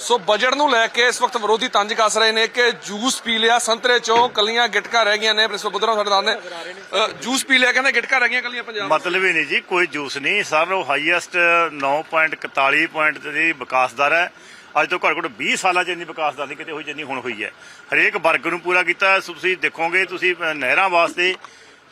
ਸੋ budget ਨੂੰ ਲੈ ਕੇ ਇਸ ਵਕਤ ਵਿਰੋਧੀ ਤੰਜ ਕੱਸ ਰਹੇ ਨੇ ਕਿ ਜੂਸ ਪੀ ਲਿਆ, ਸੰਤਰੇ ਚੋਂ ਕੱਲੀਆਂ ਗਿਟਕਾਂ ਰਹਿ ਗਈਆਂ ਨੇ, ਪ੍ਰਿੰਸੀਪਲ ਬੁੱਧਰਾ ਸਾਡੇ ਨਾਲ ਨੇ। ਜੂਸ ਪੀ ਲਿਆ, ਕਹਿੰਦੇ ਗਿਟਕਾਂ ਰਹਿ ਗਈਆਂ ਕੱਲੀਆਂ ਪੰਜਾਬ ਮਤਲਬ ਹੀ ਨਹੀਂ ਜੀ, ਕੋਈ ਜੂਸ ਨਹੀਂ। ਸਰ, ਉਹ ਹਾਈਐਸਟ 9.41 ਪੁਆਇੰਟ ਦੀ ਵਿਕਾਸ ਦਰ ਹੈ। ਅੱਜ ਤੋਂ ਘੱਟ ਘੱਟ 20 ਸਾਲਾਂ 'ਚ ਇੰਨੀ ਵਿਕਾਸ ਦਰ ਨਹੀਂ ਕਿਤੇ ਹੋਈ ਜਿੰਨੀ ਹੁਣ ਹੋਈ ਹੈ। ਹਰੇਕ ਵਰਗ ਨੂੰ ਪੂਰਾ ਕੀਤਾ ਤੁਸੀਂ ਦੇਖੋਗੇ, ਤੁਸੀਂ ਨਹਿਰਾਂ ਵਾਸਤੇ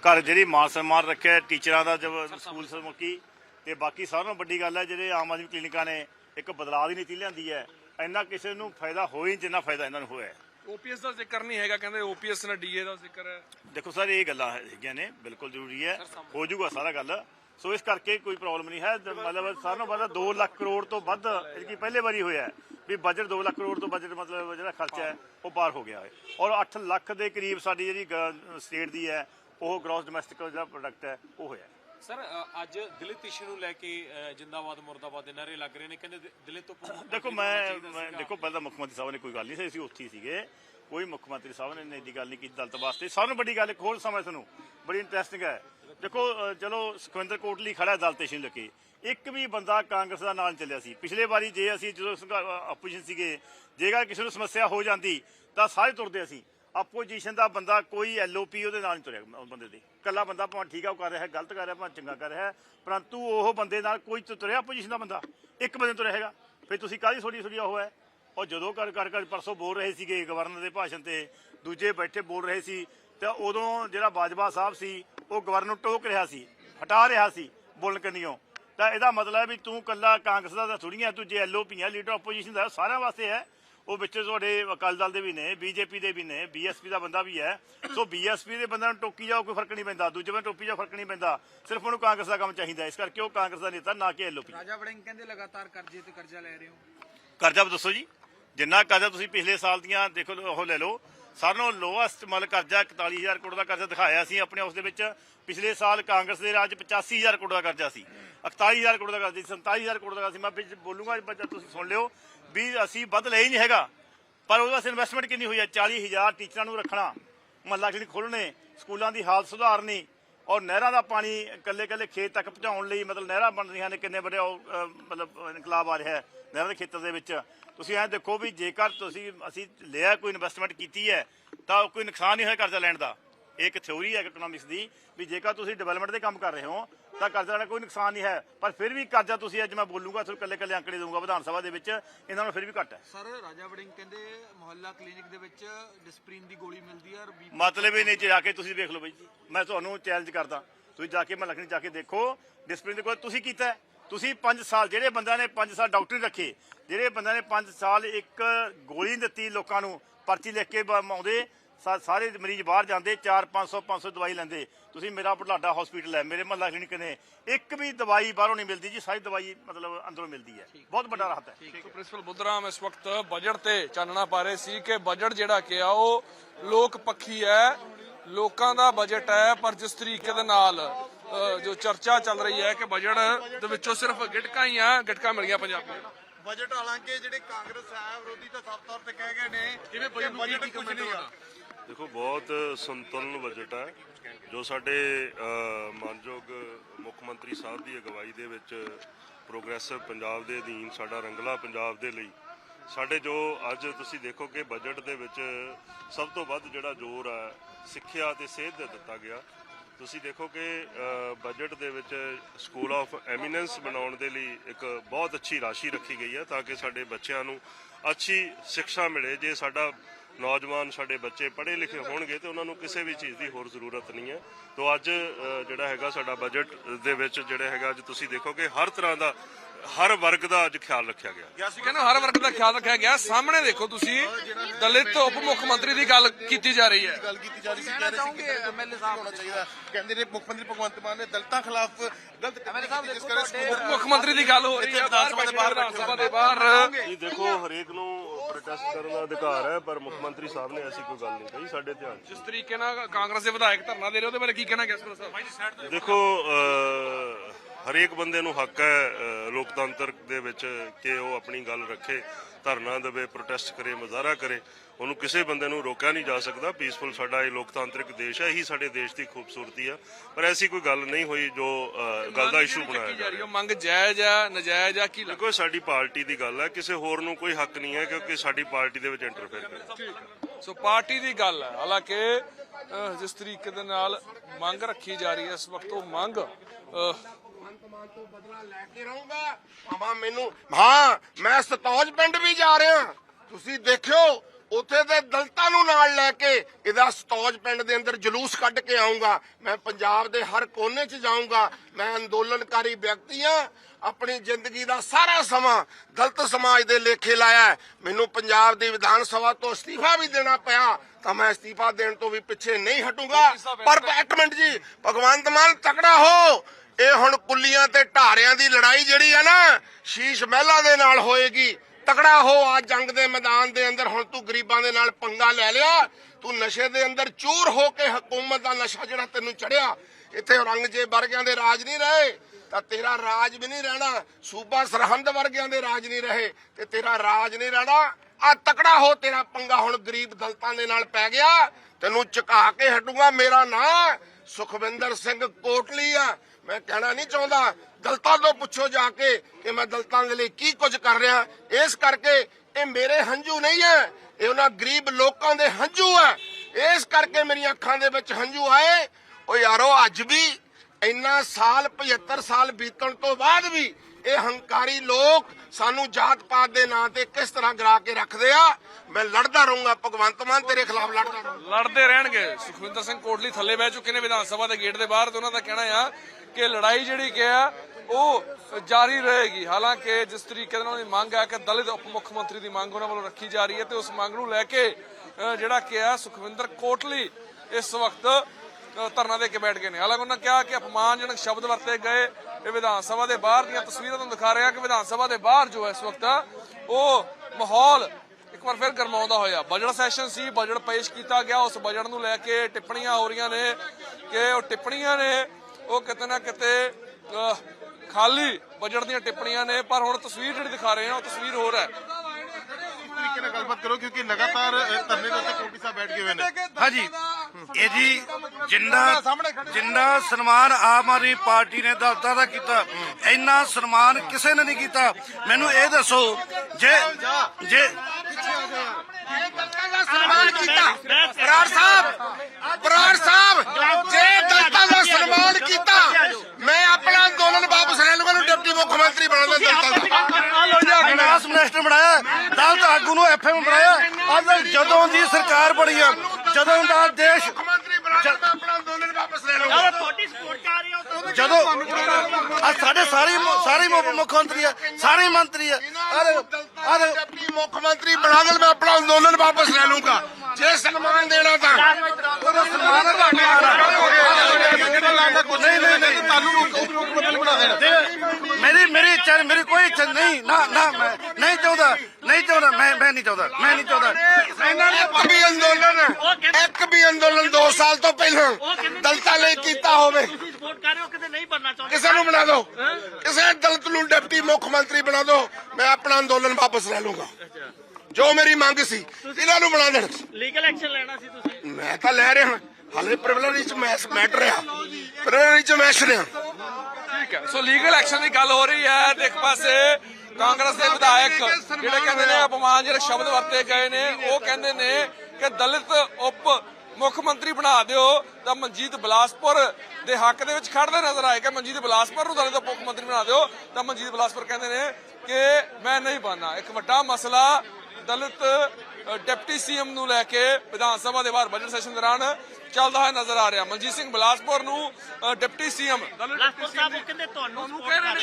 ਘਰ ਜਿਹੜੀ ਮਾਨ ਸਨਮਾਨ ਰੱਖਿਆ ਟੀਚਰਾਂ ਦਾ ਜਬ ਸਕੂਲ ਸਮੁਖੀ ਤੇ ਬਾਕੀ ਸਾਰਿਆਂ ਨਾਲੋਂ ਵੱਡੀ ਗੱਲ ਹੈ, ਜਿਹੜੇ ਆਮ ਆਦਮੀ ਕਲੀਨਿਕਾਂ ਨੇ ਇੱਕ ਬਦਲਾਅ ਦੀ ਨੀਤੀ ਲਿਆਂਦੀ ਹੈ। ਇੰਨਾ ਕਿਸੇ ਨੂੰ ਫਾਇਦਾ ਹੋਈ ਜਿੰਨਾ ਫਾਇਦਾ ਇਹਨਾਂ ਨੂੰ ਹੋਇਆ। ਓਪੀਐਸ ਦਾ ਜ਼ਿਕਰ ਨਹੀਂ ਹੈਗਾ ਕਹਿੰਦੇ ਓਪੀਐਸ ਨਾਲ ਡੀਏ ਦਾ ਜ਼ਿਕਰ ਹੈ। ਦੇਖੋ ਸਰ ਇਹ ਗੱਲਾਂ ਹੈਗੀਆਂ ਨੇ ਬਿਲਕੁਲ ਜ਼ਰੂਰੀ ਹੈ ਹੋ ਜਾਊਗਾ ਸਾਰਾ ਗੱਲ। ਸੋ ਇਸ ਕਰਕੇ ਕੋਈ ਪ੍ਰੋਬਲਮ ਨਹੀਂ ਹੈ ਮਤਲਬ ਸਾਰਿਆਂ ਨਾਲੋਂ ਵੱਧ 2 ਲੱਖ ਕਰੋੜ ਤੋਂ ਵੱਧ ਇਹ ਪਹਿਲੇ ਵਾਰੀ ਹੋਇਆ ਹੈ ਵੀ ਬਜਟ 2 ਲੱਖ ਕਰੋੜ ਤੋਂ ਬਜਟ ਮਤਲਬ ਜਿਹੜਾ ਖਰਚਾ ਹੈ ਉਹ ਪਾਰ ਹੋ ਗਿਆ ਹੈ ਔਰ 8 ਲੱਖ ਦੇ ਕਰੀਬ ਸਾਡੀ ਜਿਹੜੀ ਸਟੇਟ ਦੀ ਹੈ ਉਹ ਗ੍ਰੋਸ ਡੋਮੈਸਟਿਕ ਜਿਹੜਾ ਪ੍ਰੋਡਕਟ ਹੈ ਉਹ ਹੋਇਆ ਸਰ ਅੱਜ ਦਲਿਤ ਇਸ਼ੂ ਨੂੰ ਲੈ ਕੇ ਜਿੰਦਾਬਾਦ ਮੁਰਦਾਬਾਦ ਦੇ ਨਾਰੇ ਲੱਗ ਰਹੇ ਨੇ। ਕਹਿੰਦੇ ਦਲਿਤ ਤੋਂ ਦੇਖੋ ਮੈਂ ਮੈਂ- ਦੇਖੋ ਪਹਿਲਾਂ ਮੁੱਖ ਮੰਤਰੀ ਸਾਹਿਬ ਨੇ ਕੋਈ ਗੱਲ ਨਹੀਂ ਸੀ ਅਸੀਂ ਉੱਥੇ ਹੀ ਸੀਗੇ। ਕੋਈ ਮੁੱਖ ਮੰਤਰੀ ਸਾਹਿਬ ਨੇ ਇੰਨੀ ਗੱਲ ਨਹੀਂ ਕੀਤੀ ਦਲਤ ਵਾਸਤੇ। ਸਾਰਿਆਂ ਨੂੰ ਵੱਡੀ ਗੱਲ ਇੱਕ ਹੋਰ ਤੁਹਾਨੂੰ। ਬੜੀ ਇੰਟਰਸਟਿੰਗ ਹੈ। ਦੇਖੋ ਚਲੋ ਸੁਖਵਿੰਦਰ ਕੋਟਲੀ ਖੜਾ ਦਲਤ ਨੂੰ ਲੈ ਕੇ। ਇੱਕ ਵੀ ਬੰਦਾ ਕਾਂਗਰਸ ਦਾ ਨਾਲ ਚੱਲਿਆ ਸੀ। ਪਿਛਲੇ ਵਾਰੀ ਜੇ ਅਸੀਂ ਜਦੋਂ ਆਪੋਜੀਸ਼ਨ ਸੀਗੇ ਜੇਕਰ ਕਿਸੇ ਨੂੰ ਸਮੱਸਿਆ ਹੋ ਜਾਂਦੀ ਤਾਂ ਸਾਰੇ ਤੁਰਦੇ ਅਸੀਂ। ਆਪੋਜੀਸ਼ਨ ਦਾ ਬੰਦਾ ਕੋਈ ਐਲਓਪੀ ਉਹਦੇ ਨਾਲ ਨਹੀਂ ਤੁਰਿਆ ਉਹ ਬੰਦੇ ਦੇ। ਕੱਲਾ ਬੰਦਾ ਭਾਵੇਂ ਠੀਕ ਆ ਉਹ ਕਰ ਰਿਹਾ ਹੈ ਗਲਤ ਕਰ ਰਿਹਾ ਭਾਵੇਂ ਚੰਗਾ ਕਰ ਰਿਹਾ ਹੈ, ਪਰੰਤੂ ਉਹ ਬੰਦੇ ਨਾਲ ਕੋਈ ਤੁਰਿਆ ਆਪੋਜੀਸ਼ਨ ਦਾ ਬੰਦਾ। ਇੱਕ ਬੰਦੇ ਤੁਰਿਆ ਹੈਗਾ। ਫਿਰ ਤੁਸੀਂ ਕਾਹਦੀ ਥੋੜੀ ਥੋੜੀ ਉਹ ਹੈ ਉਹ ਜਦੋਂ ਕਰ ਕਰ ਕਰ ਪਰਸੋਂ ਬੋਲ ਰਹੇ ਸੀਗੇ ਗਵਰਨਰ ਦੇ ਭਾਸ਼ਣ ਤੇ ਦੂਜੇ ਬੈਠੇ ਬੋਲ ਰਹੇ ਸੀ ਤਾਂ ਉਦੋਂ ਜਿਹੜਾ ਬਾਜਵਾ ਸਾਹਿਬ ਸੀ ਉਹ ਗਵਰਨਰ ਨੂੰ ਟੋਕ ਰਿਹਾ ਸੀ ਹਟਾ ਰਿਹਾ ਸੀ ਬੋਲਣ ਕੰਨੀਓ। ਤਾਂ ਇਹਦਾ ਮਤਲਬ ਹੈ ਵੀ ਤੂੰ ਕੱਲਾ ਕਾਂਗਰਸ ਦਾ ਤਾਂ ਥੋੜੀਆਂ ਤੂੰ ਜੇ ਐਲਓਪੀ ਆ ਲੀਡਰ ਆਪੋਜੀਸ਼ਨ ਦਾ ਸਾਰਿਆਂ ਵਾਸਤੇ ਹੈ। ਉਹ ਵਿੱਚ ਤੁਹਾਡੇ ਅਕਾਲੀ ਦਲ ਦੇ ਵੀ ਨੇ ਬੀਜੇਪੀ ਦੇ ਵੀ ਨੇ ਬੀਐਸਪੀ ਦਾ ਬੰਦਾ ਵੀ ਹੈ। ਸੋ ਬੀਐਸਪੀ ਦੇ ਬੰਦਿਆਂ ਨੂੰ ਟੋਕੀ ਜਾਓ ਕੋਈ ਫ਼ਰਕ ਨਹੀਂ ਪੈਂਦਾ। ਦੂਜੇ ਬੰਦੇ ਟੋਕੀ ਜਾਓ ਫ਼ਰਕ ਨਹੀਂ ਪੈਂਦਾ। ਸਿਰਫ ਉਹਨੂੰ ਕਾਂਗਰਸ ਦਾ ਕੰਮ ਚਾਹੀਦਾ ਇਸ ਕਰਕੇ ਉਹ ਕਾਂਗਰਸ ਦਾ ਨੇਤਾ ਨਾ ਕਿ ਐਲਓਪੀ। ਰਾਜਾ ਵੜਿੰਗ ਕਹਿੰਦੇ ਲਗਾਤਾਰ ਕਰਜ਼ੇ ਤੇ ਕਰਜ਼ਾ ਲੈ ਰਹੇ ਹੋ। ਕਰਜ਼ਾ ਵੀ ਦੱਸੋ ਜੀ। ਜਿੰਨਾ ਕਰਜ਼ਾ ਤੁਸੀਂ ਪਿਛਲੇ ਸਾਲ ਦੀਆਂ ਦੇਖੋ ਉਹ ਲੈ ਲਓ। ਨਾਲੋਂ ਲੋਐਸਟ ਮਲ ਕਰਜ਼ਾ 41000 ਕਰੋੜ ਦਾ ਕਰਜ਼ਾ ਦਿਖਾਇਆ ਸੀ ਆਪਣੇ ਉਸ ਦੇ ਵਿੱਚ। ਪਿਛਲੇ ਸਾਲ ਕਾਂਗਰਸ ਦੇ ਰਾਜ 'ਚ 85000 ਕਰੋੜ ਦਾ ਕਰਜ਼ਾ ਸੀ। 41000 ਕਰੋੜ ਦਾ ਕਰਜ਼ਾ ਸੀ 47000 ਕਰੋੜ ਦਾ ਕਰਜ਼ਾ ਸੀ। ਮੈਂ ਵਿੱਚ ਬੋਲੂੰਗਾ ਤੁਸੀਂ ਸੁਣ ਲਿਓ। ਵੀ ਅਸੀਂ ਵੱਧ ਲਿਆ ਹੀ ਨਹੀਂ ਹੈਗਾ। ਪਰ ਉਹਦੇ ਵਾਸਤੇ ਇਨਵੈਸਟਮੈਂਟ ਕਿੰਨੀ ਹੋਈ ਹੈ? 40000 ਟੀਚਰਾਂ ਨੂੰ ਰੱਖਣਾ ਮਹੱਲਾ ਕਲੀਨਿਕ ਖੋਲ੍ਹਣੇ ਸਕੂਲਾਂ ਦੀ ਹਾਲਤ ਸੁਧਾਰਨੀ ਔਰ ਨਹਿਰਾਂ ਦਾ ਪਾਣੀ ਇਕੱਲੇ ਇਕੱਲੇ ਖੇਤ ਤੱਕ ਪਹੁੰਚਾਉਣ ਲਈ ਮਤਲਬ ਨਹਿਰਾਂ ਬਣ ਰਹੀਆਂ ਨੇ ਕਿੰਨੇ ਵੱਡੇ ਉਹ, ਮਤਲਬ ਇਨਕਲਾਬ ਆ ਰਿਹਾ ਹੈ ਨਹਿਰਾਂ ਦੇ ਖੇਤਰ ਦੇ ਵਿੱਚ। ਤੁਸੀਂ ਐਂ ਦੇਖੋ ਵੀ ਜੇਕਰ ਤੁਸੀਂ ਅਸੀਂ ਲਿਆ ਕੋਈ ਇਨਵੈਸਟਮੈਂਟ ਕੀਤੀ ਹੈ ਤਾਂ ਕੋਈ ਨੁਕਸਾਨ ਨਹੀਂ ਹੋਇਆ ਕਰਜ਼ਾ ਲੈਣ ਦਾ। ਇਹ ਇੱਕ ਥਿਉਰੀ ਹੈ ਇਕਨੋਮਿਕਸ ਦੀ ਵੀ ਜੇਕਰ ਤੁਸੀਂ ਡਿਵੈਲਪਮੈਂਟ ਦੇ ਕੰਮ ਕਰ ਰਹੇ ਹੋ ਤਾਂ ਕਰਜ਼ਾ ਲੈਣ ਦਾ ਕੋਈ ਨੁਕਸਾਨ ਨਹੀਂ ਹੈ। ਪਰ ਫਿਰ ਵੀ ਕਰਜ਼ਾ ਤੁਸੀਂ ਅੱਜ ਮੈਂ ਬੋਲੂੰਗਾ ਤੁਹਾਨੂੰ ਕੱਲੇ ਕੱਲੇ ਅੰਕੜੇ ਦਊਂਗਾ ਵਿਧਾਨ ਸਭਾ ਦੇ ਵਿੱਚ ਇਹਨਾਂ ਨੂੰ ਫਿਰ ਵੀ ਘੱਟ ਹੈ। ਸਰ ਰਾਜਾ ਵੜਿੰਗ ਕਹਿੰਦੇ ਮੁਹੱਲਾ ਕਲੀਨਿਕ ਦੇ ਵਿੱਚ ਡਿਸਪਲਿਨ ਦੀ ਗੋਲੀ ਮਿਲਦੀ ਹੈ ਮਤਲਬ ਹੀ ਨਹੀਂ ਜੇ ਕੇ ਤੁਸੀਂ ਵੇਖ ਲਓ ਬਾਈ ਜੀ। ਮੈਂ ਤੁਹਾਨੂੰ ਚੈਲੰਜ ਕਰਦਾ ਤੁਸੀਂ ਜਾ ਕੇ ਮੈਂ ਲਖਣੀ ਜਾ ਕੇ ਦੇਖੋ ਡਿਸਪਲਿਨ ਦੇ ਕੋਲ ਤੁਸੀਂ ਕੀਤਾ। ਤੁਸੀਂ 5 ਸਾਲ ਜਿਹੜੇ ਬੰਦਿਆਂ ਨੇ 5 ਸਾਲ ਡਾਕਟਰ ਰੱਖੇ ਜਿਹੜੇ ਬੰਦਿਆਂ ਨੇ 5 ਸਾਲ ਇੱਕ ਗੋਲੀ ਦਿੱਤੀ ਲੋਕਾਂ ਨੂੰ ਪਰਚੀ ਲਿਖ ਕੇ ਆਉਂਦੇ ਸਾਰੇ ਮਰੀਜ਼ ਬਾਹਰ ਜਾਂਦੇ 4 500 500 ਦਵਾਈ ਲੈਂਦੇ। ਤੁਸੀਂ ਮੇਰਾ ਬੁਢਲਾਡਾ ਹਸਪੀਟਲ ਹੈ ਮੇਰੇ ਮਹੱਲਾ ਕਲੀਨਿਕ ਨੇ। ਇੱਕ ਵੀ ਦਵਾਈ ਬਾਹਰੋਂ ਨਹੀਂ ਮਿਲਦੀ ਜੀ ਸਾਰੀ ਦਵਾਈ ਮਤਲਬ ਅੰਦਰੋਂ ਮਿਲਦੀ ਹੈ। ਬਹੁਤ ਵੱਡਾ ਰਾਹਤ ਹੈ। ਸੋ ਪ੍ਰਿੰਸੀਪਲ ਬੁੱਧਰਾਮ ਇਸ ਵਕਤ ਬਜਟ ਤੇ ਚਾਨਣਾ ਪਾ ਰਹੇ ਸੀ ਕਿ ਬਜਟ ਜਿਹੜਾ ਕਿ ਆ ਉਹ ਲੋਕ ਪੱਖੀ ਹੈ ਲੋਕਾਂ ਦਾ ਬਜਟ ਹੈ ਪਰ ਜਿਸ ਤਰੀਕੇ ਦੇ ਨਾਲ ਜੋ ਚਰਚਾ ਚੱਲ ਰਹੀ ਹੈ ਕਿ ਬਜਟ ਦੇ ਵਿੱਚੋਂ ਸਿਰਫ ਗਿਟਕਾਂ ਹੀ ਆ ਗਿਟਕਾਂ ਮਿਲ ਗਿਆ ਪੰਜਾਬੀਆਂ ਨੂੰ। ਬਜਟ ਹਾਲਾਂਕਿ ਜਿਹੜੇ ਕਾਂਗਰਸ ਹੈ ਵਿਰੋਧੀ ਤਾਂ ਸਾਫ਼ ਤੌਰ ਤੇ ਕਹਿ ਗਏ ਨੇ ਕਿਵੇਂ ਕਿ ਬਜਟ ਕੁਝ ਨਹੀਂ ਆ। ਦੇਖੋ, ਬਹੁਤ ਸੰਤੁਲਨ ਬਜਟ ਹੈ, ਜੋ ਸਾਡੇ ਮਾਨਯੋਗ ਮੁੱਖ ਮੰਤਰੀ ਸਾਹਿਬ ਦੀ ਅਗਵਾਈ ਦੇ ਵਿੱਚ ਪ੍ਰੋਗਰੈਸਿਵ ਪੰਜਾਬ ਦੇ ਅਧੀਨ, ਸਾਡਾ ਰੰਗਲਾ ਪੰਜਾਬ ਦੇ ਲਈ, ਸਾਡੇ ਜੋ ਅੱਜ ਤੁਸੀਂ ਦੇਖੋ ਕਿ ਬਜਟ ਦੇ ਵਿੱਚ ਸਭ ਤੋਂ ਵੱਧ ਜਿਹੜਾ ਜ਼ੋਰ ਹੈ, ਸਿੱਖਿਆ ਤੇ ਸਿਹਤ ਤੇ ਦਿੱਤਾ ਗਿਆ। ਤੁਸੀਂ ਦੇਖੋ ਕਿ ਬਜਟ ਦੇ ਵਿੱਚ ਸਕੂਲ ਆਫ ਐਮੀਨੈਂਸ ਬਣਾਉਣ ਦੇ ਲਈ ਇੱਕ ਬਹੁਤ ਅੱਛੀ ਰਾਸ਼ੀ ਰੱਖੀ ਗਈ ਹੈ, ਤਾਂ ਕਿ ਸਾਡੇ ਬੱਚਿਆਂ ਨੂੰ ਅੱਛੀ ਸਿੱਖਿਆ ਮਿਲੇ, ਜੇ ਸਾਡਾ ਨੌਜਵਾਨ ਸਾਡੇ ਬੱਚੇ ਪੜ੍ਹੇ ਲਿਖੇ ਹੋਣਗੇ ਤੇ ਉਹਨਾਂ ਨੂੰ ਕਿਸੇ ਵੀ ਚੀਜ਼ ਦੀ ਹੋਰ ਜ਼ਰੂਰਤ ਨਹੀਂ ਹੈ। ਤੋਂ ਅੱਜ ਜਿਹੜਾ ਹੈਗਾ ਸਾਡਾ ਬਜਟ ਦੇ ਵਿੱਚ, ਜਿਹੜਾ ਹੈਗਾ ਅੱਜ ਤੁਸੀਂ ਦੇਖੋਗੇ, ਹਰ ਤਰ੍ਹਾਂ ਦਾ ਹਰ ਵਰਗ ਦਾ ਅੱਜ ਖਿਆਲ ਰੱਖਿਆ ਗਿਆ। ਅਸੀਂ ਕਹਿੰਦੇ ਹਰ ਵਰਗ ਦਾ ਖਿਆਲ ਰੱਖਿਆ ਗਿਆ। ਸਾਹਮਣੇ ਦੇਖੋ ਤੁਸੀਂ ਦਲਿਤ ਉਪ ਮੁੱਖ ਮੰਤਰੀ ਦੀ ਗੱਲ ਕੀਤੀ ਜਾ ਰਹੀ ਹੈ। ਗੱਲ ਕੀਤੀ ਜਾ ਰਹੀ ਸੀ ਕਹਿ ਰਹੇ ਸੀ ਕਿ ਐਮਐਲਏ ਸਾਹਿਬ ਹੋਣਾ ਚਾਹੀਦਾ। ਕਹਿੰਦੇ ਨੇ ਮੁੱਖ ਮੰਤਰੀ ਭਗਵੰਤ ਮਾਨ ਨੇ ਦਲਿਤਾਂ ਖਿਲਾਫ ਗਲਤ ਐਮਐਲਏ ਸਾਹਿਬ ਉਪ ਮੁੱਖ ਮੰਤਰੀ ਦੀ ਗੱਲ ਹੋ ਰਹੀ ਹੈ ਬਾਹਰ ਬੈਠੇ ਵਿਧਾਨ ਸਭਾ ਦੇ ਬਾਹਰ। ਜੀ ਦੇਖੋ ਹਰੇਕ ਨੂੰ ਪ੍ਰੋਟੈਸਟ ਕਰਨ ਦਾ ਅਧਿਕਾਰ ਹੈ ਪਰ ਮੁੱਖ ਮੰਤਰੀ ਸਾਹਿਬ ਨੇ ਐਸੀ ਕੋਈ ਗੱਲ ਨਹੀਂ ਕਹੀ ਸਾਡੇ ਧਿਆਨ 'ਚ। ਜਿਸ ਤਰੀਕੇ ਨਾਲ ਕਾਂਗਰਸ ਦੇ ਵਿਧਾਇਕ ਧਰਨਾ ਦੇ ਰਹੇ ਉਹਦੇ ਬਾਰੇ ਕੀ ਕਹਿਣਾ ਗਿਆ ਸਾਹਿਬ? ਦੇਖੋ ਅਹ, ਹਰੇਕ ਬੰਦੇ ਨੂੰ ਹੱਕ ਹੈ ਲੋਕਤੰਤਰ ਦੇ ਵਿੱਚ ਕਿ ਉਹ ਆਪਣੀ ਗੱਲ ਰੱਖੇ ਧਰਨਾ ਦੇਵੇ ਪ੍ਰੋਟੈਸਟ ਕਰੇ ਮੁਜ਼ਾਹਰਾ ਕਰੇ। ਉਹਨੂੰ ਕਿਸੇ ਬੰਦੇ ਨੂੰ ਰੋਕਿਆ ਨਹੀਂ ਜਾ ਸਕਦਾ। ਪੀਸਫੁਲ ਸਾਡਾ ਇਹ ਲੋਕਤਾਂਤਰਿਕ ਦੇਸ਼ ਹੈ ਇਹੀ ਸਾਡੇ ਦੇਸ਼ ਦੀ ਖੂਬਸੂਰਤੀ ਆ। ਪਰ ਐਸੀ ਕੋਈ ਗੱਲ ਨਹੀਂ ਹੋਈ ਜੋ ਗੱਲ ਦਾ ਇਸ਼ੂ ਬਣਾਇਆ ਜਾ ਰਹੀ ਮੰਗ ਜਾਇਜ਼ ਆ ਨਜਾਇਜ਼ ਆ ਕੀ ਦੇਖੋ ਸਾਡੀ ਪਾਰਟੀ ਦੀ ਗੱਲ ਹੈ। ਕਿਸੇ ਹੋਰ ਨੂੰ ਕੋਈ ਹੱਕ ਨਹੀਂ ਹੈ ਕਿਉਂਕਿ ਸਾਡੀ ਪਾਰਟੀ ਦੇ ਵਿੱਚ ਇੰਟਰਫੇਅਰ ਕਰੇ। ਸੋ ਪਾਰਟੀ ਦੀ ਗੱਲ ਹੈ। ਹਾਲਾਂਕਿ ਜਿਸ ਤਰੀਕੇ ਦੇ ਨਾਲ ਮੰਗ ਰੱਖੀ ਜਾ ਰਹੀ ਹੈ ਇਸ ਵਕਤ ਉਹ ਮੰਗ ਅਹ, ਤੋਂ ਬਦਲਾ ਲੈ ਕੇ ਰਹੂੰਗਾ। ਭਾਵੇਂ ਮੈਨੂੰ ਹਾਂ ਮੈਂ ਸਤੌਜ ਪਿੰਡ ਵੀ ਜਾ ਰਿਹਾ। ਤੁਸੀਂ ਦੇਖਿਓ ਉੱਥੇ ਦੇ ਦਲਤਾਂ ਨੂੰ ਨਾਲ ਲੈ ਕੇ ਇਹਦਾ ਸਤੌਜ ਪਿੰਡ ਦੇ ਅੰਦਰ ਜਲੂਸ ਕੱਢ ਕੇ ਆਉਂਗਾ। ਮੈਂ ਪੰਜਾਬ ਦੇ ਹਰ ਕੋਨੇ 'ਚ ਜਾਊਂਗਾ। ਮੈਂ ਅੰਦੋਲਨਕਾਰੀ ਵਿਅਕਤੀ ਹਾਂ। ਆਪਣੀ ਜ਼ਿੰਦਗੀ ਦਾ ਸਾਰਾ ਸਮਾਂ ਦਲਤ ਸਮਾਜ ਦੇ ਲੇਖੇ ਲਾਇਆ। ਮੈਨੂੰ ਪੰਜਾਬ ਦੀ ਵਿਧਾਨ ਸਭਾ ਤੋਂ ਅਸਤੀਫਾ ਵੀ ਦੇਣਾ ਪਿਆ। ਤਾਂ ਮੈਂ ਅਸਤੀਫਾ ਦੇਣ ਤੋਂ ਵੀ ਪਿੱਛੇ ਨਹੀਂ ਹਟੂੰਗਾ। ਪਰ ਇੱਕ ਮਿੰਟ ਜੀ ਭਗਵੰਤ ਮਾਨ ਤਕੜਾ ਹੋ। ਇਹ ਹੁਣ ਕੁੱਲੀਆਂ ਤੇ ਢਾਰਿਆਂ ਦੀ ਲੜਾਈ ਜਿਹੜੀ ਆ ਨਾ, ਸ਼ੀਸ਼ ਮਹਿਲਾ ਦੇ ਨਾਲ ਹੋਏਗੀ। ਤਕੜਾ ਹੋ ਆ ਜੰਗ ਦੇ ਮੈਦਾਨ ਦੇ ਅੰਦਰ, ਹੁਣ ਤੂੰ ਗਰੀਬਾਂ ਦੇ ਨਾਲ ਪੰਗਾ ਲੈ ਲਿਆ। ਤੂੰ ਨਸ਼ੇ ਦੇ ਅੰਦਰ ਚੂਰ ਹੋ ਕੇ ਹਕੂਮਤ ਦਾ ਨਸ਼ਾ ਜਿਹੜਾ ਤੈਨੂੰ ਚੜਿਆ, ਇੱਥੇ ਔਰੰਗਜ਼ੇਬ ਵਰਗਿਆਂ ਦੇ ਰਾਜ ਨਹੀਂ ਰਹੇ, ਤਾਂ ਤੇਰਾ ਰਾਜ ਵੀ ਨਹੀਂ ਰਹਿਣਾ। ਸੂਬਾ ਸਰਹੰਦ ਵਰਗਿਆਂ ਦੇ ਰਾਜ ਨਹੀਂ ਰਹੇ, ਤੇ ਤੇਰਾ ਰਾਜ ਨਹੀਂ ਰਹਿਣਾ। ਆ ਤਕੜਾ ਹੋ ਤੇਰਾ ਪੰਗਾ ਹੁਣ ਗਰੀਬ ਦਲਤਾਂ ਦੇ ਨਾਲ ਪੈ ਗਿਆ। ਤੈਨੂੰ ਝੁਕਾ ਕੇ ਹਟੂਗਾ ਮੇਰਾ ਨਾਂ। ਸੁਖਵਿੰਦਰ ਸਿੰਘ ਕੋਟਲੀ ਆ। ਮੈਂ ਕਹਿਣਾ ਨਹੀਂ ਚਾਹੁੰਦਾ। ਦਲਤਾਂ ਤੋਂ ਪੁੱਛੋ ਜਾ ਕੇ ਕਿ ਮੈਂ ਦਲਤਾਂ ਦੇ ਲਈ ਕੀ ਕੁਝ ਕਰ ਰਿਹਾ। ਇਸ ਕਰਕੇ ਇਹ ਮੇਰੇ ਹੰਝੂ ਨਹੀਂ ਹੈ। ਇਹ ਉਹਨਾਂ ਗਰੀਬ ਲੋਕਾਂ ਦੇ ਹੰਝੂ ਹੈ। ਇਸ ਕਰਕੇ ਮੇਰੀਆਂ ਅੱਖਾਂ ਦੇ ਵਿੱਚ ਹੰਝੂ ਆਏ। ਓ ਯਾਰੋ, ਅੱਜ ਵੀ ਇੰਨਾ ਸਾਲ 75 ਸਾਲ ਬੀਤਣ ਤੋਂ ਬਾਅਦ ਵੀ ਇਹ ਹੰਕਾਰੀ ਲੋਕ ਸਾਨੂੰ ਜਾਤ ਪਾਤ ਦੇ ਨਾਂ ਤੇ ਕਿਸ ਤਰ੍ਹਾਂ ਗਰਾ ਕੇ ਰੱਖਦੇ ਆ। ਮੈਂ ਲੜਦਾ ਰਹੂੰਗਾ। ਭਗਵੰਤ ਮਾਨ ਤੇਰੇ ਖਿਲਾਫ ਲੜਦਾ ਰਹੂੰਗਾ। ਲੜਦੇ ਰਹਿਣਗੇ। ਸੁਖਵਿੰਦਰ ਸਿੰਘ ਕੋਟਲੀ ਥੱਲੇ ਬਹਿ ਚੁੱਕੇ ਨੇ ਵਿਧਾਨ ਸਭਾ ਦੇ ਗੇਟ ਦੇ ਬਾਹਰ ਤੇ ਉਹਨਾਂ ਦਾ ਕਹਿਣਾ ਆ ਕਿ ਲੜਾਈ ਜਿਹੜੀ ਕਿ ਆ, ਉਹ ਜਾਰੀ ਰਹੇਗੀ। ਹਾਲਾਂਕਿ ਜਿਸ ਤਰੀਕੇ ਨਾਲ ਉਹਨਾਂ ਦੀ ਮੰਗ ਹੈ ਕਿ ਦਲਿਤ ਉਪ ਮੁੱਖ ਮੰਤਰੀ ਦੀ ਮੰਗ ਉਹਨਾਂ ਵੱਲੋਂ ਰੱਖੀ ਜਾ ਰਹੀ ਹੈ ਤੇ ਉਸ ਮੰਗ ਨੂੰ ਲੈ ਕੇ ਜਿਹੜਾ ਕਿ ਆ ਸੁਖਵਿੰਦਰ ਕੋਟਲੀ ਇਸ ਵਕਤ ਧਰਨਾ ਦੇ ਕੇ ਬੈਠ ਗਏ ਨੇ। ਹਾਲਾਂਕਿ ਉਹਨਾਂ ਕਿਹਾ ਕਿ ਅਪਮਾਨਜਨਕ ਸ਼ਬਦ ਵਰਤੇ ਗਏ ਇਹ ਵਿਧਾਨ ਸਭਾ ਦੇ ਬਾਹਰ ਦੀਆਂ ਤਸਵੀਰਾਂ ਤੁਹਾਨੂੰ ਦਿਖਾ ਰਿਹਾ ਕਿ ਵਿਧਾਨ ਸਭਾ ਦੇ ਬਾਹਰ ਜੋ ਹੈ ਇਸ ਵਕਤ, ਉਹ ਮਾਹੌਲ ਇੱਕ ਵਾਰ ਫਿਰ ਗਰਮਾਉਂਦਾ ਹੋਇਆ। ਬਜਟ ਸੈਸ਼ਨ ਸੀ, ਬਜਟ ਪੇਸ਼ ਕੀਤਾ ਗਿਆ। ਉਸ ਬਜਟ ਨੂੰ ਲੈ ਕੇ ਟਿੱਪਣੀਆਂ ਹੋ ਰਹੀਆਂ ਨੇ ਕਿ ਉਹ ਟਿੱਪਣੀਆਂ ਨੇ ਉਹ ਕਿਤੇ ਨਾ ਕਿਤੇ ਖਾਲੀ ਬਜਟ ਦੀਆਂ ਟਿੱਪਣੀਆਂ ਨੇ ਪਰ ਹੁਣ ਤਸਵੀਰ ਜਿਹੜੀ ਦਿਖਾ ਰਹੇ ਹਾਂ ਉਹ ਤਸਵੀਰ ਹੋਰ ਹੈ। ਤਰੀਕੇ ਨਾਲ ਗੱਲਬਾਤ ਕਰੋ ਕਿਉਂਕਿ ਲਗਾਤਾਰ ਧਰਨੇ ਦੇ ਉੱਤੇ ਕੋਟੀ ਸਾਹਿਬ ਬੈਠ ਗਏ ਹੋਏ ਨੇ। ਹਾਂਜੀ ਇਹ ਜੀ ਜਿੰਨਾ ਜਿੰਨਾ ਸਨਮਾਨ ਆਮ ਆਦਮੀ ਪਾਰਟੀ ਨੇ ਦਲਤਾਂ ਦਾ ਕੀਤਾ ਇੰਨਾ ਸਨਮਾਨ ਕਿਸੇ ਨੇ ਨਹੀਂ ਕੀਤਾ। ਮੈਨੂੰ ਇਹ ਦੱਸੋ ਜੇ ਜੇ। ਸਨਮਾਨ ਕੀਤਾ। ਬਰਾੜ ਸਾਹਿਬ ਬਰਾੜ ਸਾਹਿਬ ਜੇ ਦਲਤਾਂ ਦਾ ਸਨਮਾਨ ਕੀਤਾ ਮੈਂ ਆਪਣਾ ਅੰਦੋਲਨ ਵਾਪਸ ਲੈ ਲੂੰਗਾ ਨੂੰ ਡਿਪਟੀ ਮੁੱਖ ਮੰਤਰੀ ਬਣਾਉਣਾ ਦਲਤਾਂ ਦਾ। ਫਾਈਨਾਂਸ ਮਿਨਿਸਟਰ ਬਣਾਇਆ ਦਲਤ ਆਗੂ ਨੂੰ ਐਫਐਮ ਬਣਾਇਆ। ਅੱਜ ਜਦੋਂ ਦੀ ਸਰਕਾਰ ਬਣੀ ਆ ਜਦੋਂ ਦਾ ਦੇਸ਼ ਜਦੋਂ ਆ ਸਾਡੇ ਸਾਰੇ ਮੁ- ਸਾਰੇ ਮੁੱਖ ਮੁੱਖ ਮੰਤਰੀ ਆ ਸਾਰੇ ਮੰਤਰੀ ਆ ਅਰੇ ਅਰੇ ਡਿਪਟੀ ਮੁੱਖ ਮੰਤਰੀ ਬਣਾ ਦੇਣ ਮੈਂ ਆਪਣਾ ਅੰਦੋਲਨ ਵਾਪਸ ਲੈ ਲੂੰਗਾ ਜੇ ਸਨਮਾਨ ਦੇਣਾ ਤਾਂ ਉਹਦਾ ਸਨਮਾਨ ਨਹੀਂ ਨਹੀਂ ਨਹੀਂ ਮੇਰੀ ਮੇਰੀ ਇੱਛਾ ਨਹੀਂ, ਮੇਰੀ ਕੋਈ ਇੱਛਾ ਨਹੀਂ ਨਾ ਨਾ ਮੈਂ ਨਹੀਂ ਚਾਹੁੰਦਾ ਚਾਹੁੰਦਾ ਮੈਂ ਮੈਂ ਨਹੀਂ ਚਾਹੁੰਦਾ ਮੈਂ ਨਹੀਂ ਚਾਹੁੰਦਾ। ਇਹਨਾਂ ਨੇ ਇੱਕ ਵੀ ਅੰਦੋਲਨ ਇੱਕ ਵੀ ਅੰਦੋਲਨ 2 ਸਾਲ ਤੋਂ ਪਹਿਲਾਂ ਦਲਤਾਂ ਲਈ ਕੀਤਾ ਹੋਵੇ। ਸਪੋਰਟ ਕਰ ਰਹੇ ਹੋ ਕਿਤੇ ਨਹੀਂ ਬਣਨਾ ਚਾਹੁੰਦੇ। ਕਿਸੇ ਨੂੰ ਬਣਾ ਦਿਓ ਕਿਸੇ ਦਲਿਤ ਨੂੰ ਡਿਪਟੀ ਮੁੱਖ ਮੰਤਰੀ ਬਣਾ ਦਿਓ ਮੈਂ ਆਪਣਾ ਅੰਦੋਲਨ ਵਾਪਸ ਲੈ ਲੂੰਗਾ ਜੋ ਮੇਰੀ ਮੰਗ ਸੀ ਇਹਨਾਂ ਨੂੰ ਬਣਾ ਦੇਣ। ਲੀਗਲ ਐਕਸ਼ਨ ਲੈਣਾ ਸੀ ਤੁਸੀਂ। ਮੈਂ ਤਾਂ ਲੈ ਰਿਹਾ ਹਾਲੇ ਪ੍ਰਿਵਿਲੇਜ ਚ ਮੈਸ ਮੈਟਰ ਆ ਪ੍ਰਿਵਿਲੇਜ ਚ ਮੈਸ਼ ਰਿਹਾ ਠੀਕ ਹੈ। ਸੋ ਲੀਗਲ ਐਕਸ਼ਨ ਦੀ ਗੱਲ ਹੋ ਰਹੀ ਹੈ। ਇੱਕ ਪਾਸੇ ਕਾਂਗਰਸ ਦੇ ਵਿਧਾਇਕ ਜਿਹੜੇ ਕਹਿੰਦੇ ਨੇ ਅਪਮਾਨਜਨਕ ਸ਼ਬਦ ਵਰਤੇ ਗਏ ਨੇ ਉਹ ਕਹਿੰਦੇ ਨੇ ਕਿ ਦਲਿਤ ਉਪ ਮੁੱਖ ਮੰਤਰੀ ਬਣਾ ਦਿਓ ਤਾਂ ਮਨਜੀਤ ਬਲਾਸਪੁਰ ਦੇ ਹੱਕ ਦੇ ਵਿੱਚ ਖੜਦੇ ਨਜ਼ਰ ਆਏ ਕਿ ਮਨਜੀਤ ਬਲਾਸਪੁਰ ਨੂੰ ਦਲਿਤ ਉਪ ਮੁੱਖ ਮੰਤਰੀ ਬਣਾ ਦਿਓ ਤਾਂ ਮਨਜੀਤ ਬਲਾਸਪੁਰ ਕਹਿੰਦੇ ਨੇ ਕਿ ਮੈਂ ਨਹੀਂ ਬਣਨਾ। ਇੱਕ ਵੱਡਾ ਮਸਲਾ ਦਲਿਤ ਡਿਪਟੀ ਸੀਐਮ ਨੂੰ ਲੈ ਕੇ ਵਿਧਾਨ ਸਭਾ ਦੇ ਬਾਹਰ ਬਜਟ ਸੈਸ਼ਨ ਦੌਰਾਨ ਚੱਲਦਾ ਹੋਇਆ ਨਜ਼ਰ ਆ ਰਿਹਾ। ਮਨਜੀਤ ਸਿੰਘ ਬਲਾਸਪੁਰ ਨੂੰ ਡਿਪਟੀ ਸੀਐਮ ਦਲਿਤ ਉਹ ਕਹਿੰਦੇ ਤੁਹਾਨੂੰ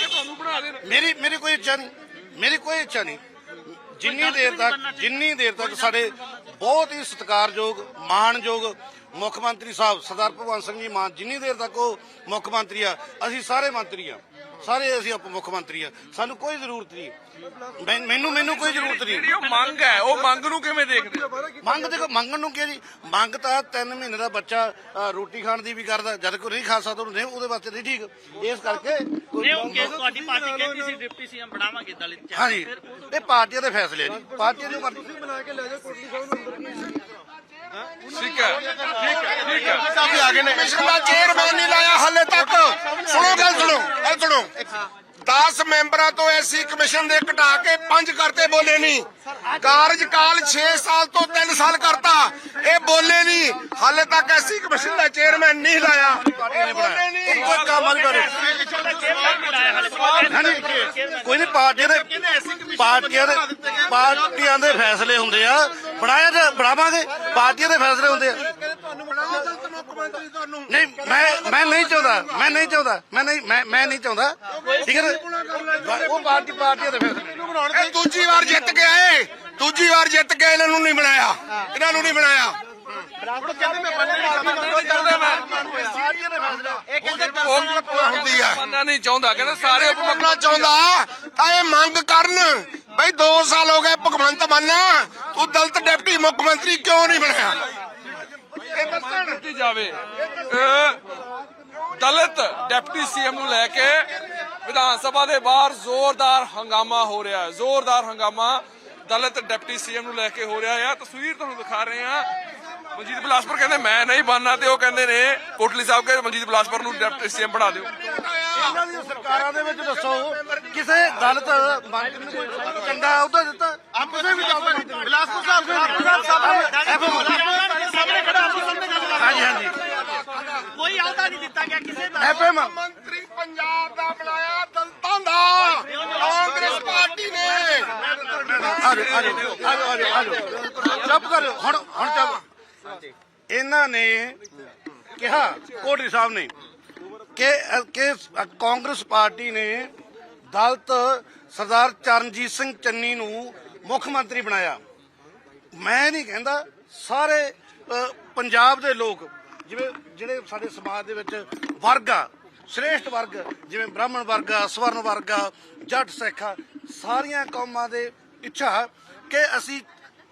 ਤੁਹਾਨੂੰ ਬਣਾ ਦੇਣ ਮੇਰੀ ਮੇਰੀ ਕੋਈ ਇੱਛਾ ਨਹੀਂ। ਮੇਰੀ ਕੋਈ ਇੱਛਾ ਨਹੀਂ। ਜਿੰਨੀ ਦੇਰ ਤੱਕ ਜਿੰਨੀ ਦੇਰ ਤੱਕ ਸਾਡੇ ਬਹੁਤ ਹੀ ਸਤਿਕਾਰਯੋਗ ਮਾਣਯੋਗ ਮੁੱਖ ਮੰਤਰੀ ਸਾਹਿਬ ਸਰਦਾਰ ਭਗਵੰਤ ਸਿੰਘ ਜੀ ਮਾਨ ਜਿੰਨੀ ਦੇਰ ਤੱਕ ਉਹ ਮੁੱਖ ਮੰਤਰੀ ਆ ਅਸੀਂ ਸਾਰੇ ਮੰਤਰੀ ਆ। ਸਾਰੇ ਅਸੀਂ ਉਪ ਮੁੱਖ ਮੰਤਰੀ ਆ। ਸਾਨੂੰ ਕੋਈ ਜ਼ਰੂਰਤ ਨਹੀਂ। ਮੈਂ- ਮੈਨੂੰ ਮੈਨੂੰ ਕੋਈ ਜ਼ਰੂਰਤ ਨਹੀਂ। ਉਹ ਮੰਗ ਹੈ ਉਹ ਮੰਗ ਨੂੰ ਕਿਵੇਂ ਦੇਖਦੇ ਹੋ? ਮੰਗ ਦੇਖੋ ਮੰਗਣ ਨੂੰ ਕੀ ਜੀ ਮੰਗ ਤਾਂ 3 ਮਹੀਨੇ ਦਾ ਬੱਚਾ ਅ, ਰੋਟੀ ਖਾਣ ਦੀ ਵੀ ਕਰਦਾ। ਜਦ ਕੋਈ ਨਹੀਂ ਖਾ ਸਕਦਾ ਉਹਨੂੰ ਨਹੀਂ ਉਹਦੇ ਵਾਸਤੇ ਨਹੀਂ ਠੀਕ। ਇਸ ਕਰਕੇ ਕੋਈ ਨਹੀਂ ਉਹ ਕਿ ਤੁਹਾਡੀ ਪਾਰਟੀ ਕਹਿੰਦੀ ਸੀ ਡਿਪਟੀ ਸੀਐਮ ਬਣਾਵਾਂਗੇ ਦਲਿਤ ਚ ਹਾਂਜੀ। ਇਹ ਪਾਰਟੀਆਂ ਦੇ ਫੈਸਲੇ ਆ ਜੀ ਪਾਰਟੀਆਂ ਦੇ ਮਰਜ਼ੀ ਠੀਕ ਹੈ ਠੀਕ ਹੈ ਠੀਕ ਹੈ। ਵੀ ਆ ਗਏ ਨੇ। ਕਮਿਸ਼ਨ ਦਾ ਚੇਅਰਮੈਨ ਨਹੀਂ ਲਾਇਆ ਹਾਲੇ ਤੱਕ। ਸੁਣੋ ਗੱਲ ਸੁਣੋ ਗੱਲ ਸੁਣੋ। 10 ਮੈਂਬਰਾਂ ਤੋਂ ਐਸੀ ਕਮਿਸ਼ਨ ਦੇ ਘਟਾ ਕੇ 5 ਕਰਤੇ ਬੋਲੇ ਨਹੀਂ। ਕਾਰਜਕਾਲ 6 ਸਾਲ ਤੋਂ 3 ਸਾਲ ਕਰਤਾ। ਇਹ ਬੋਲੇ ਨਹੀਂ। ਹਾਲੇ ਤੱਕ ਐਸੀ ਕਮਿਸ਼ਨ ਦਾ ਚੇਅਰਮੈਨ ਨਹੀਂ ਲਾਇਆ। ਇਹ ਬੋਲੇ ਨਹੀਂ। ਕੋਈ ਕੰਮ ਨਹੀਂ ਕਰੇ। ਕੋਈ ਨਹੀਂ ਪਾਰਟੀਆਂ ਦੇ ਪਾਰਟੀਆਂ ਦੇ ਪਾਰਟੀਆਂ ਦੇ ਫੈਸਲੇ ਹੁੰਦੇ ਆ। ਬਣਾਇਆ ਬਣਾਵਾਂਗੇ। ਪਾਰਟੀਆਂ ਦੇ ਫੈਸਲੇ ਹੁੰਦੇ ਆ। ਨਹੀਂ ਮੈਂ ਮੈਂ ਨਹੀਂ ਚਾਹੁੰਦਾ। ਮੈਂ ਨਹੀਂ ਚਾਹੁੰਦਾ। ਮੈਂ ਨਹੀਂ ਮੈਂ ਮੈਂ ਨਹੀਂ ਚਾਹੁੰਦਾ। ਠੀਕ ਹੈ ਨਾ? ਉਹ ਪਾਰਟੀ ਪਾਰਟੀਆਂ ਦੇ ਫੈਸਲੇ। ਇਹ ਦੂਜੀ ਵਾਰ ਜਿੱਤ ਕੇ ਆਏ ਦੂਜੀ ਵਾਰ ਜਿੱਤ ਕੇ ਇਹਨਾਂ ਨੂੰ ਨਹੀਂ ਬਣਾਇਆ। ਇਹਨਾਂ ਨੂੰ ਨਹੀਂ ਬਣਾਇਆ। ਹੁੰਦੀ ਆ। ਨਹੀਂ ਚਾਹੁੰਦਾ ਕਹਿੰਦੇ ਸਾਰੇ ਉਪ ਮੁੱਖ ਮੰਗਣਾ ਚਾਹੁੰਦਾ ਤਾਂ ਇਹ ਮੰਗ ਕਰਨ। ਬਈ 2 ਸਾਲ ਹੋ ਗਏ ਭਗਵੰਤ ਮਾਨ ਤੂੰ ਦਲਿਤ ਡਿਪਟੀ ਮੁੱਖ ਮੰਤਰੀ ਕਿਉਂ ਨਹੀਂ ਬਣਿਆ? ਇਹ ਦੱਸਣ ਕੀਤੀ ਜਾਵੇ। ਅਹ ਦਲਿਤ ਡਿਪਟੀ ਸੀਐਮ ਨੂੰ ਲੈ ਕੇ ਵਿਧਾਨ ਸਭਾ ਦੇ ਬਾਹਰ ਜ਼ੋਰਦਾਰ ਹੰਗਾਮਾ ਹੋ ਰਿਹਾ ਹੈ। ਜ਼ੋਰਦਾਰ ਹੰਗਾਮਾ ਦਲਿਤ ਡਿਪਟੀ ਸੀਐਮ ਨੂੰ ਲੈ ਕੇ ਹੋ ਰਿਹਾ ਹੈ। ਤਸਵੀਰ ਤੁਹਾਨੂੰ ਦਿਖਾ ਰਹੇ ਹਾਂ। ਮਨਜੀਤ ਬਲਾਸਪੁਰ ਕਹਿੰਦੇ, ਮੈਂ ਨਹੀਂ ਬਣਨਾ। ਤੇ ਉਹ ਕਹਿੰਦੇ ਨੇ, ਕੋਟਲੀ ਸਾਹਿਬ ਕੇ ਮਨਜੀਤ ਬਲਾਸਪੁਰ ਨੂੰ ਡਿਪਟੀ ਸੀਐਮ ਬਣਾ ਦਿਓ। ਇਹਨਾਂ ਦੀਆਂ ਸਰਕਾਰਾਂ ਦੇ ਵਿੱਚ ਦੱਸੋ ਕਿਸੇ ਦਲਿਤ ਮੰਤਰੀ ਨੂੰ ਕੋਈ ਚੰਗਾ ਅਹੁਦਾ ਦਿੱਤਾ? ਆ ਕਿਸੇ ਵੀ ਦਲਿਤ ਬਿਲਾਸਪੁਰ ਸਾਹਿਬ ਸਾਹਮਣੇ ਖੜਾ ਆਪੋ ਸਾਹਮਣੇ ਗੱਲ ਕਰ ਹਾਂਜੀ ਹਾਂਜੀ। ਕੋਈ ਅਹੁਦਾ ਨਹੀਂ ਦਿੱਤਾ ਗਿਆ ਕਿਸੇ ਦਾ। ਐਫਐਮ ਮੰਤਰੀ ਪੰਜਾਬ ਦਾ ਬਣਾਇਆ ਦਲਤਾਂ ਦਾ। ਕਾਂਗਰਸ ਪਾਰਟੀ ਨੇ। ਆਜੋ ਆਜੋ ਆਜੋ ਆਜੋ ਆਜੋ। ਚੁੱਪ ਕਰੋ। ਹੁਣ ਹੁਣ ਚੁੱਪ ਇਹਨਾਂ ਨੇ ਕਿਹਾ ਕੋਟਰੀ ਸਾਹਿਬ ਨੇ ਕਿ ਕਿ ਕਾਂਗਰਸ ਪਾਰਟੀ ਨੇ ਦਲਤ ਸਰਦਾਰ ਚਰਨਜੀਤ ਸਿੰਘ ਚੰਨੀ ਨੂੰ ਮੁੱਖ ਮੰਤਰੀ ਬਣਾਇਆ। ਮੈਂ ਨਹੀਂ ਕਹਿੰਦਾ ਸਾਰੇ ਪੰਜਾਬ ਦੇ ਲੋਕ, ਜਿਵੇਂ, ਜਿਹੜੇ ਸਾਡੇ ਸਮਾਜ ਦੇ ਵਿੱਚ ਵਰਗ ਆ, ਸ੍ਰੇਸ਼ਟ ਵਰਗ, ਜਿਵੇਂ ਬ੍ਰਾਹਮਣ ਵਰਗ ਆ, ਸਵਰਨ ਵਰਗ ਆ, ਜੱਟ ਸਿੱਖ ਆ, ਸਾਰੀਆਂ ਕੌਮਾਂ ਦੇ ਇੱਛਾ ਕਿ ਅਸੀਂ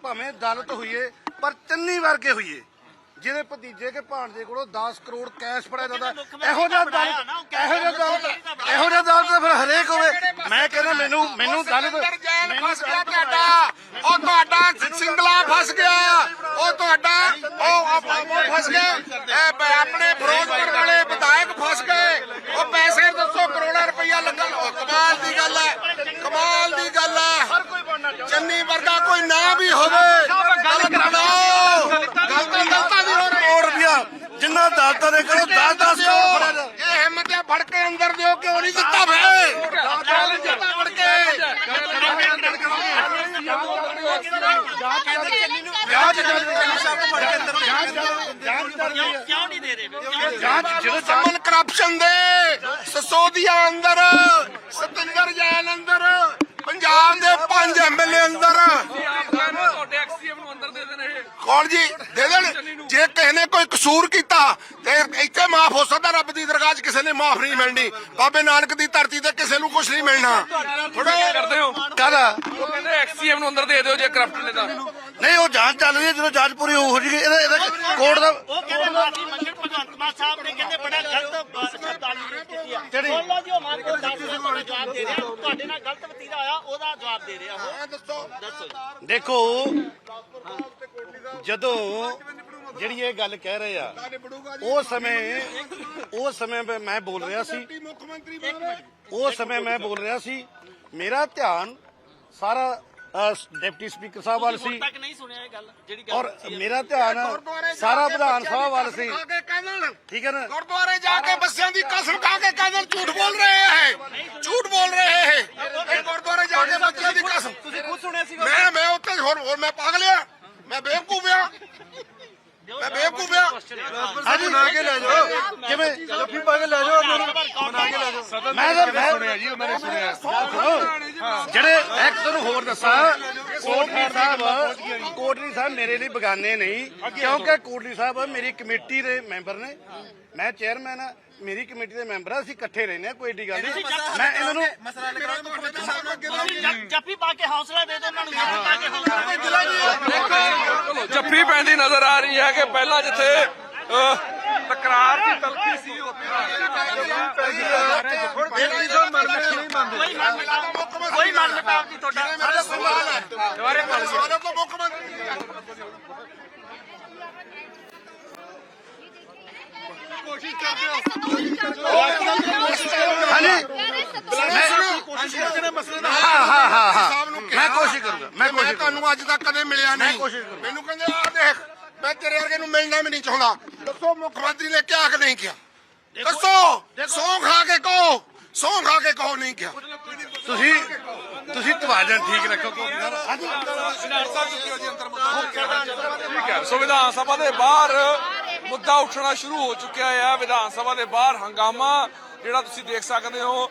ਭਾਵੇਂ ਦਲਤ ਹੋਈਏ, ਪਰ ਚੰਨੀ ਵਰਗੇ ਹੋਈਏ। ਜਿਹਦੇ ਭਤੀਜੇ ਕੇ ਭਾਣਜੇ ਕੋਲੋਂ 10 ਕਰੋੜ ਕੈਸ਼ ਫੜਿਆ ਜਾਂਦਾ। ਇਹੋ ਜਿਹਾ ਦਲਿਤ ਇਹੋ ਜਿਹਾ ਦਲਿਤ ਇਹੋ ਜਿਹਾ ਦਲਿਤ ਤਾਂ ਫਿਰ ਹਰੇਕ ਹੋਵੇ। ਮੈਂ ਕਹਿੰਦਾ ਮੈਨੂੰ ਮੈਨੂੰ ਦਲਿਤ ਸਿੰਦਰ ਜੈਨ ਫਸ ਗਿਆ ਤੁਹਾਡਾ। ਉਹ ਤੁਹਾਡਾ ਸਿੰਗਲਾ ਫਸ ਗਿਆ। ਉਹ ਤੁਹਾਡਾ ਉਹ ਫਸ ਗਿਆ ਇਹ ਆਪਣੇ ਫਿਰੋਜ਼ਪੁਰ ਵਾਲੇ ਵਿਧਾਇਕ ਫਸ ਗਏ। ਉਹ ਪੈਸੇ ਦੱਸੋ ਕਰੋੜਾਂ ਰੁਪਈਆ ਲੱਗਣ। ਉਹ ਕਮਾਲ ਦੀ ਗੱਲ ਹੈ। ਕਮਾਲ ਦੀ ਗੱਲ ਹੈ। ਚੰਨੀ ਵਰਗਾ ਕੋਈ ਨਾ ਵੀ ਹੋਵੇ। ਗੱਲ ਬਣਾਓ ਗੱਲ ਤਾਂ ਗਲਤਾਂ ਦੀ ਹੋ ਰਹੀ ਕਰੋੜ ਰੁਪਇਆ ਜਿੰਨਾ ਦਲਤਾਂ ਦੇ ਕਰੋ 10 10 ਕਰੋੜ ਫੜਿਆ ਜਾਂਦਾ। ਇਹ ਹਿੰਮਤ ਹੈ ਫੜ ਕੇ ਅੰਦਰ ਦਿਓ ਕਿਉਂ ਨਹੀਂ ਦਿੱਤਾ ਵੇ ਚੱਲ ਜਿੱਤਾ ਫੜ ਕੇ ਜਾਂਚ ਜਾਂਚ ਜਾਂਚ ਜਾਂਚ ਚੱਲ ਰਹੀ ਹੈ ਕਿਉਂ ਨਹੀਂ ਦੇ ਰਹੇ ਕਿਉਂ ਜਾਂਚ ਜਦੋਂ ਜਾਂਚ ਸਮਨ ਕਰਪਸ਼ਨ ਦੇ ਸਸੋਦੀਆ ਅੰਦਰ ਸਤਿੰਦਰ ਜੈਨ ਅੰਦਰ ਪੰਜਾਬ ਦੇ ਪੰਜ ਐਮਐਲਏ ਅੰਦਰ। ਆਪ ਕਹਿੰਦੇ ਤੁਹਾਡੇ ਐਕਸੀਐਮ ਨੂੰ ਅੰਦਰ ਦੇ ਦੇਣੇ ਇਹ। ਕੌਣ ਜੀ? ਦੇ ਦੇਣ। ਜੇ ਕਿਸੇ ਨੇ ਕੋਈ ਕਸੂਰ ਕੀਤਾ ਇੱਥੇ ਮਾਫ ਹੋ ਸਕਦਾ ਰੱਬ ਦੀ ਦਰਗਾਹ 'ਚ ਕਿਸੇ ਨੇ ਮਾਫ ਨਹੀਂ ਮਿਲਣੀ। ਬਾਬੇ ਨਾਨਕ ਦੀ ਧਰਤੀ ਤੇ ਕਿਸੇ ਨੂੰ ਕੁਝ ਨਹੀਂ ਮਿਲਣਾ। ਥੋੜਾ ਕਰਦੇ ਹੋ? ਕਾਹਦਾ ਉਹ ਕਹਿੰਦੇ ਐਕਸੀਐਮ ਨੂੰ ਅੰਦਰ ਦੇ ਦਿਓ ਜੇ ਕਰਪਟ ਨੇ ਤਾਂ। ਨਹੀਂ ਉਹ ਜਾਂਚ ਚੱਲ ਰਹੀ ਹੈ ਜਦੋਂ ਜਾਂਚ ਪੂਰੀ ਹੋ ਜੂਗੀ ਇਹਦਾ ਇਹਦਾ ਕੋਰਟ ਦਾ ਉਹ ਕਹਿੰਦੇ ਮਾਫੀ ਮੰਗਣ ਭਗਵੰਤ ਮਾਨ ਸਾਹਿਬ ਨੇ ਕਹਿੰਦੇ ਬੜਾ ਗਲਤ ਅ, ਸ਼ਬਦਾਵਲੀ ਯੂਜ਼ ਕੀਤੀ ਆ। ਸੁਣ ਲਓ ਜੀ ਉਹ ਮਾਨ ਕੋ ਦੱਸ ਰਿਹਾ ਤੁਹਾਨੂੰ ਜਵਾਬ ਦੇ ਰਿਹਾ। ਤੁਹਾਡੇ ਨਾਲ ਗਲਤ ਵਤੀਰਾ ਹੋਇਆ ਉਹਦਾ ਜਵਾਬ ਦੇ ਰਿਹਾ। ਉਹ ਦੱਸੋ। ਦੱਸੋ ਜੀ। ਦੇਖੋ ਜਦੋਂ ਜਿਹੜੀ ਇਹ ਗੱਲ ਕਹਿ ਰਹੇ ਆ ਉਹ ਸਮੇਂ ਉਹ ਸਮੇਂ ਮੈਂ- ਬੋਲ ਰਿਹਾ ਸੀ। ਮੁੱਖ ਮੰਤਰੀ ਉਹ ਸਮੇਂ ਮੈਂ ਬੋਲ ਰਿਹਾ ਸੀ। ਮੇਰਾ ਧਿਆਨ ਸਾਰਾ ਡਿਪਟੀ ਸਪੀਕਰ ਸਾਹਿਬ ਵੱਲ ਸੀ। ਹੁਣ ਤੱਕ ਨਹੀਂ ਸੁਣਿਆ ਇਹ ਗੱਲ ਜਿਹੜੀ ਗੱਲ ਔਰ। ਮੇਰਾ ਧਿਆਨ ਸਾਰਾ ਵਿਧਾਨ ਸਭਾ ਵੱਲ ਸੀ। ਠੀਕ ਹੈ ਨਾ? ਗੁਰਦੁਆਰੇ ਜਾ ਕੇ ਬੱਸਿਆਂ ਦੀ ਕਸਮ ਖਾ ਕੇ ਕਹਿਣ ਝੂਠ ਬੋਲ ਰਹੇ ਹੈ ਝੂਠ ਬੋਲ ਰਹੇ ਹੈ ਗੁਰਦੁਆਰੇ ਜਾ ਕੇ ਬੱਚਿਆਂ ਦੀ ਕਸਮ। ਤੁਸੀਂ ਖੁਦ ਸੁਣਿਆ ਸੀ ਮੈਂ ਮੈਂ ਉੱਤੇ ਹੋਰ ਹੋਰ ਮੈਂ ਪਾਗਲ ਆ। ਮੈਂ ਬੇਵਕੂਫ ਆ। ਮੈਂ ਬੇਵਕੂਫ ਆ। ਹਾਂਜੀ ਬਣਾ ਕੇ ਲੈ ਜਾਓ। ਕਿਵੇਂ? ਜੱਫੀ ਪਾ ਕੇ ਲੈ ਜਾਓ ਬਣਾ ਕੇ ਲੈ ਜਾਓ। ਮੈਂ ਤਾਂ ਮੈਂ ਸੁਣਿਆ ਜੀ ਨੇ ਸੁਣਿਆ। ਜਿਹੜੇ ਇੱਕ ਤੁਹਾਨੂੰ ਹੋਰ ਦੱਸਾਂ ਕੋਟਲੀ ਸਾਹਿਬ ਕੋਟਲੀ ਸਾਹਿਬ ਮੇਰੇ ਲਈ ਬਗਾਨੇ ਨਹੀਂ ਕਿਉਂਕਿ ਕੋਟਲੀ ਸਾਹਿਬ ਮੇਰੀ ਕਮੇਟੀ ਦੇ ਮੈਂਬਰ ਨੇ। ਮੈਂ ਚੇਅਰਮੈਨ ਆ ਮੇਰੀ ਕਮੇਟੀ ਦੇ ਮੈਂਬਰ ਆ ਅਸੀਂ ਇਕੱਠੇ ਰਹਿੰਦੇ ਆ ਕੋਈ ਏਡੀ ਗੱਲ ਨਹੀਂ। ਮੈਂ ਇਹਨਾਂ ਨੂੰ ਮਸਲਾ ਜ- ਜੱਫੀ ਪਾ ਕੇ ਹੌਸਲਾ ਦੇ ਦਿਓ ਉਹਨਾਂ ਨੂੰ ਜੱਫੀ ਪਾ ਕੇ ਹੌਸਲਾ ਦੇ ਦਿਓ। ਜੱਫੀ ਪੈਂਦੀ ਨਜ਼ਰ ਆ ਰਹੀ ਹੈ ਕਿ ਪਹਿਲਾਂ ਜਿੱਥੇ ਤਕਰਾਰ ਦੀ ਤਲਖੀ ਸੀ ਉੱਥੇ ਕੋਈ ਮਨ ਮਟਾਵ ਕੋਈ ਮਨ ਮਟਾਵ ਨਹੀਂ ਤੁਹਾਡਾ ਮੇਰਾ ਸਵਾਲ ਹੈ ਸਵਾਲ ਤੋਂ ਮੁੱਖ ਮੰਤਰੀ। ਹਾਂ। ਹਾਂ ਹਾਂ ਹਾਂ ਸਾਹਿਬ ਨੂੰ ਮੈਂ ਕੋਸ਼ਿਸ਼ ਕਰੂੰਗਾ ਮੈਂ ਕੋਸ਼ਿਸ਼ ਤੁਹਾਨੂੰ ਅੱਜ ਤੱਕ ਕਦੇ ਮਿਲਿਆ ਨਹੀਂ। ਕੋਸ਼ਿਸ਼ ਕਰੂੰਗਾ। ਮੈਨੂੰ ਕਹਿੰਦੇ ਆ ਦੇਖ ਮੈਂ ਤੇਰੇ ਵਰਗੇ ਨੂੰ ਮਿਲਣਾ ਵੀ ਨਹੀਂ ਚਾਹੁੰਦਾ। ਦੱਸੋ ਮੁੱਖ ਮੰਤਰੀ ਨੇ ਕਿਹਾ ਕਿ ਨਹੀਂ ਕਿਹਾ ਦੱਸੋ ਸੌਂ ਖਾ ਕੇ ਕਹੋ ਸੌਂ ਖਾ ਕੇ ਕਹੋ ਨਹੀਂ ਕਿਹਾ ਤੁਸੀਂ ਤੁਸੀਂ ਤਵਾਜਨ ਠੀਕ ਰੱਖੋ ਠੀਕ ਹੈ ਸੋ ਵਿਧਾਨ ਸਭਾ ਦੇ ਬਾਹਰ ਮੁੱਦਾ ਉੱਠਣਾ ਸ਼ੁਰੂ ਹੋ ਚੁੱਕਿਆ ਹੈ ਵਿਧਾਨ ਸਭਾ ਦੇ ਬਾਹਰ ਹੰਗਾਮਾ ਜਿਹੜਾ ਤੁਸੀਂ ਦੇਖ ਸਕਦੇ ਹੋ।